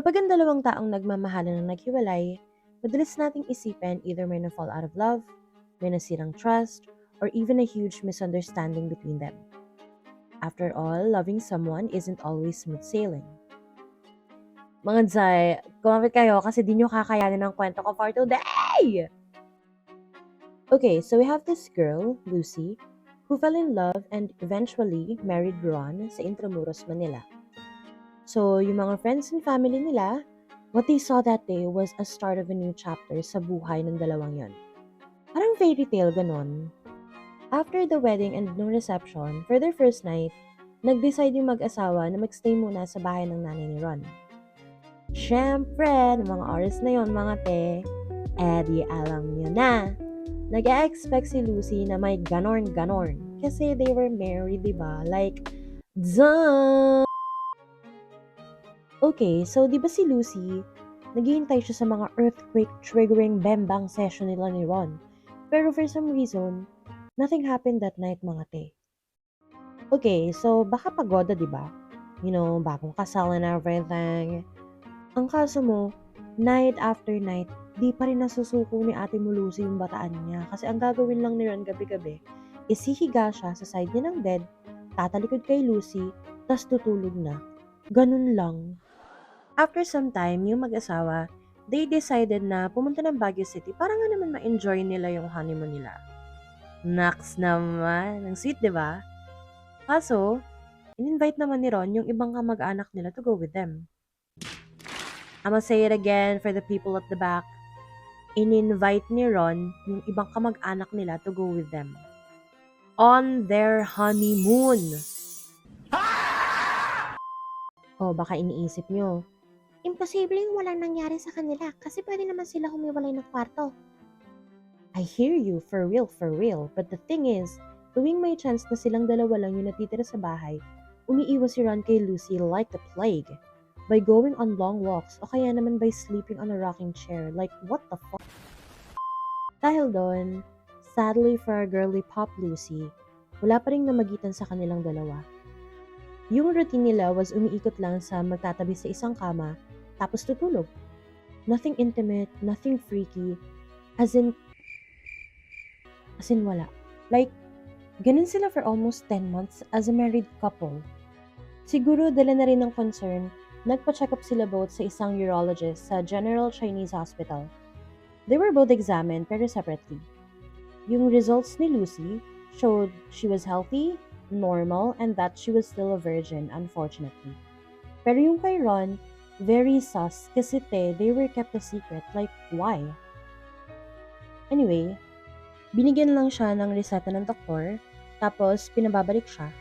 Kapag ang dalawang taong nagmamahalan ng naghiwalay, madalas nating isipin either may na-fall out of love, may nasirang trust, or even a huge misunderstanding between them. After all, loving someone isn't always smooth sailing. Mga Zay, kumapit kayo kasi di nyo kakayanin ng kwento ko for today! Okay, so we have this girl, Lucy, who fell in love and eventually married Ron sa Intramuros, Manila. So, yung mga friends and family nila, what they saw that day was a start of a new chapter sa buhay ng dalawang yon. Parang fairy tale ganon. After the wedding and no reception, for their first night, nag-decide yung mag-asawa na magstay muna sa bahay ng nanay ni Ron. Siyempre, ng mga oras na yon mga te, eh di alam nyo na. Nag-expect si Lucy na may ganorn-ganorn. Kasi they were married, di ba? Like, duh! Okay, so di ba si Lucy, naghihintay siya sa mga earthquake-triggering bembang session nila ni Ron. Pero for some reason, nothing happened that night mga te. Okay, so baka pagoda, di ba? You know, bagong kasal and everything. Ang kaso mo, night after night, di pa rin nasusuko ni ate mo Lucy yung bataan niya. Kasi ang gagawin lang ni Ron gabi-gabi, is hihiga siya sa side niya ng bed, tatalikod kay Lucy, tas tutulog na. Ganun lang. After some time, yung mag-asawa, they decided na pumunta ng Baguio City para nga naman ma-enjoy nila yung honeymoon nila. Naks naman. Ang sweet, di ba? Kaso, in-invite naman ni Ron yung ibang kamag-anak nila to go with them. I'ma say it again for the people at the back. In-invite ni Ron yung ibang kamag-anak nila to go with them. On their honeymoon. O baka iniisip nyo, Imposibleng walang nangyari sa kanila kasi pwede naman sila humiwalay ng kwarto. I hear you, for real, for real. But the thing is, tuwing may chance na silang dalawa lang yung natitira sa bahay, umiiwas si Ron kay Lucy like the plague. By going on long walks o kaya naman by sleeping on a rocking chair. Like, what the fuck? Dahil doon, sadly for our girly pop Lucy, wala pa rin namagitan sa kanilang dalawa. Yung routine nila was umiikot lang sa magtatabi sa isang kama, tapos tutulog. Nothing intimate, nothing freaky, as in As in, wala. Like, ganun sila for almost 10 months as a married couple. Siguro dala na rin ng concern, nagpa-check up sila both sa isang urologist sa General Chinese Hospital. They were both examined pero separately. Yung results ni Lucy showed she was healthy, normal, and that she was still a virgin, unfortunately. Pero yung kay Ron, very sus kasi te, they were kept a secret. Like, why? Anyway, Binigyan lang siya ng reseta ng doktor, tapos pinababalik siya.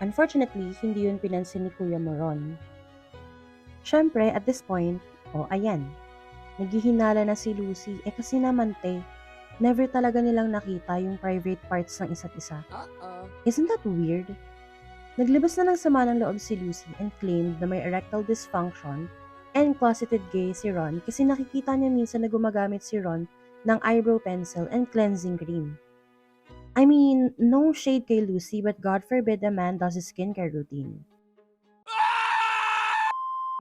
Unfortunately, hindi yun pinansin ni Kuya Moron. Siyempre, at this point, oh ayan, naghihinala na si Lucy, eh kasi naman te, never talaga nilang nakita yung private parts ng isa't isa. Uh-oh. Isn't that weird? Naglabas na ng sama ng loob si Lucy and claimed na may erectile dysfunction and closeted gay si Ron kasi nakikita niya minsan na gumagamit si Ron ng eyebrow pencil and cleansing cream. I mean, no shade kay Lucy but God forbid a man does his skincare routine.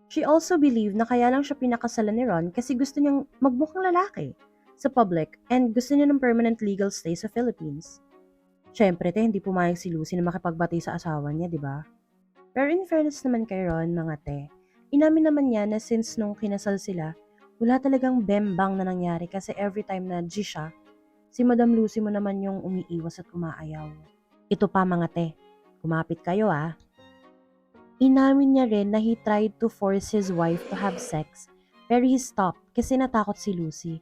She also believed na kaya lang siya pinakasalan ni Ron kasi gusto niyang magmukhang lalaki sa public and gusto niya ng permanent legal stay sa Philippines. Siyempre, te, hindi pumayag si Lucy na makipagbati sa asawa niya, di ba? Pero in fairness naman kay Ron, mga te, inamin naman niya na since nung kinasal sila, wala talagang bembang na nangyari kasi every time na G siya, si Madam Lucy mo naman yung umiiwas at umaayaw. Ito pa mga te, kumapit kayo ah. Inamin niya rin na he tried to force his wife to have sex, pero he stopped kasi natakot si Lucy.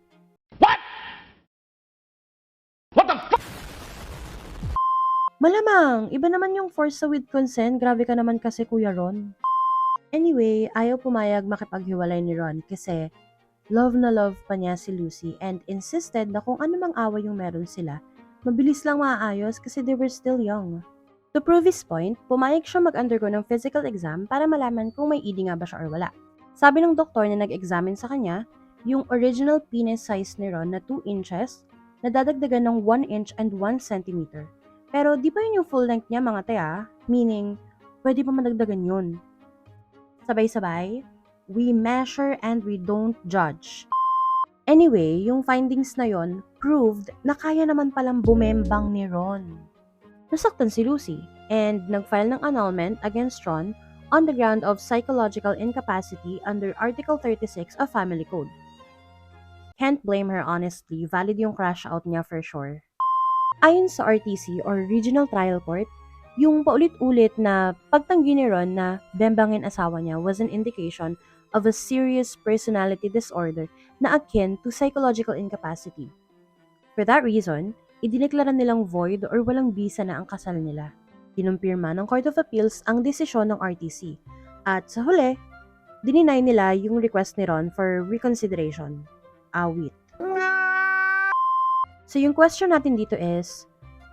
Malamang, iba naman yung force sa with consent. Grabe ka naman kasi Kuya Ron. Anyway, ayaw pumayag makipaghiwalay ni Ron kasi love na love pa niya si Lucy and insisted na kung anumang away yung meron sila, mabilis lang maayos kasi they were still young. To prove his point, pumayag siya mag-undergo ng physical exam para malaman kung may ED nga ba siya or wala. Sabi ng doktor na nag-examine sa kanya, yung original penis size ni Ron na 2 inches, nadadagdagan ng 1 inch and 1 centimeter. Pero di pa yun yung full length niya mga te ah. Meaning, pwede pa madagdagan yun. Sabay-sabay, we measure and we don't judge. Anyway, yung findings na yon proved na kaya naman palang bumembang ni Ron. Nasaktan si Lucy and nag-file ng annulment against Ron on the ground of psychological incapacity under Article 36 of Family Code. Can't blame her honestly, valid yung crash out niya for sure. Ayon sa RTC or Regional Trial Court, yung paulit-ulit na pagtanggi ni Ron na bembangin asawa niya was an indication of a serious personality disorder na akin to psychological incapacity. For that reason, idineklara nilang void or walang bisa na ang kasal nila. Kinumpirma ng Court of Appeals ang desisyon ng RTC. At sa huli, dininay nila yung request ni Ron for reconsideration. Awit. So yung question natin dito is,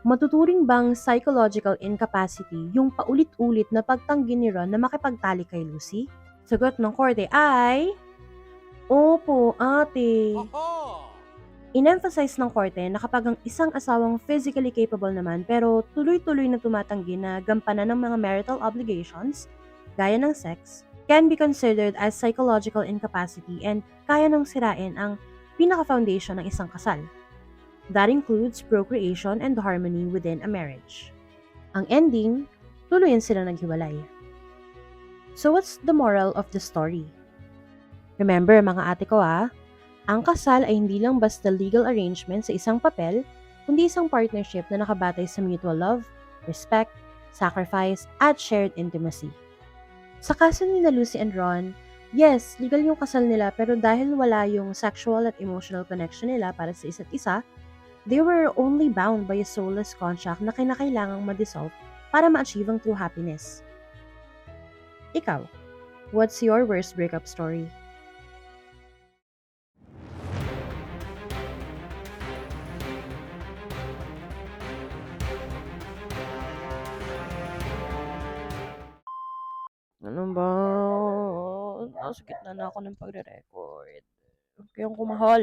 matuturing bang psychological incapacity yung paulit-ulit na pagtanggi ni Ron na makipagtali kay Lucy? Sagot ng korte ay, Opo, ate. In-emphasize ng korte na kapag ang isang asawang physically capable naman pero tuloy-tuloy na tumatanggi na gampanan ng mga marital obligations, gaya ng sex, can be considered as psychological incapacity and kaya nang sirain ang pinaka-foundation ng isang kasal. That includes procreation and harmony within a marriage. Ang ending, tuluyan sila naghiwalay. So what's the moral of the story? Remember mga ate ko ah, ang kasal ay hindi lang basta legal arrangement sa isang papel, kundi isang partnership na nakabatay sa mutual love, respect, sacrifice, at shared intimacy. Sa kaso ni na Lucy and Ron, yes, legal yung kasal nila pero dahil wala yung sexual at emotional connection nila para sa isa't isa, they were only bound by a soulless contract na kinakailangang ma-dissolve para ma-achieve ang true happiness. Ikaw, what's your worst breakup story? Ano ba? Nasa gitna na ako ng pagre-record. Kaya ko mahal.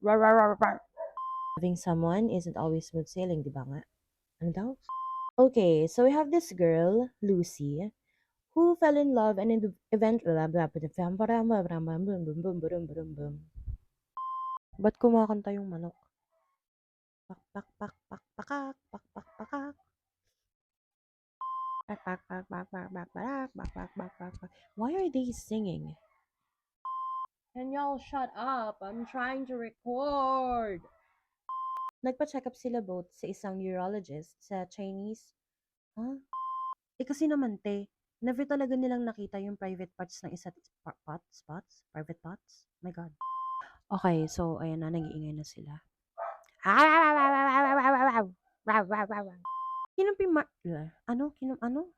Rar, rar, rar, rar. Having someone isn't always smooth sailing, di ba nga? Ano daw? Okay, so we have this girl, Lucy, who fell in love and in the event Ba't kumakanta yung manok? Pak pak pak pak pakak pak pak pakak Pak pak pak pak pak pak pak pak pak pak pak pak Why are they singing? Can y'all shut up? I'm trying to record. Nagpa-check up sila both sa isang neurologist sa Chinese. Huh? Eh kasi naman te, never talaga nilang nakita yung private parts ng isa't pa- pots, spots, private parts. My God. Okay, so ayan na, nag-iingay na sila. Kinumpi ma... Ano? Kinum... Ano?